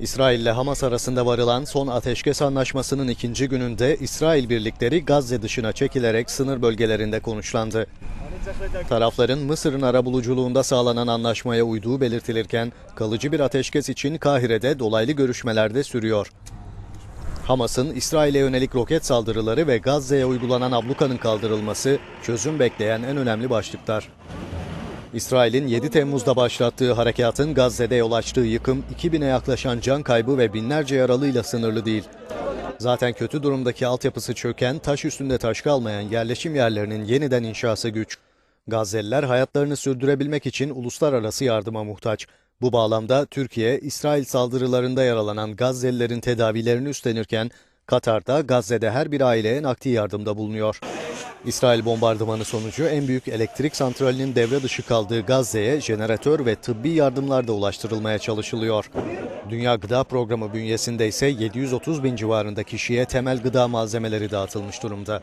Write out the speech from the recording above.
İsrail ile Hamas arasında varılan son ateşkes anlaşmasının ikinci gününde İsrail birlikleri Gazze dışına çekilerek sınır bölgelerinde konuşlandı. Tarafların Mısır'ın arabuluculuğunda sağlanan anlaşmaya uyduğu belirtilirken kalıcı bir ateşkes için Kahire'de dolaylı görüşmeler de sürüyor. Hamas'ın İsrail'e yönelik roket saldırıları ve Gazze'ye uygulanan ablukanın kaldırılması çözüm bekleyen en önemli başlıklar. İsrail'in 7 Temmuz'da başlattığı harekatın Gazze'de yol açtığı yıkım 2000'e yaklaşan can kaybı ve binlerce yaralıyla sınırlı değil. Zaten kötü durumdaki altyapısı çöken, taş üstünde taş kalmayan yerleşim yerlerinin yeniden inşası güç. Gazze'liler hayatlarını sürdürebilmek için uluslararası yardıma muhtaç. Bu bağlamda Türkiye, İsrail saldırılarında yaralanan Gazze'lilerin tedavilerini üstlenirken Katar'da Gazze'de her bir aileye nakdi yardımda bulunuyor. İsrail bombardımanı sonucu en büyük elektrik santralinin devre dışı kaldığı Gazze'ye jeneratör ve tıbbi yardımlar da ulaştırılmaya çalışılıyor. Dünya Gıda Programı bünyesinde ise 730 bin civarında kişiye temel gıda malzemeleri dağıtılmış durumda.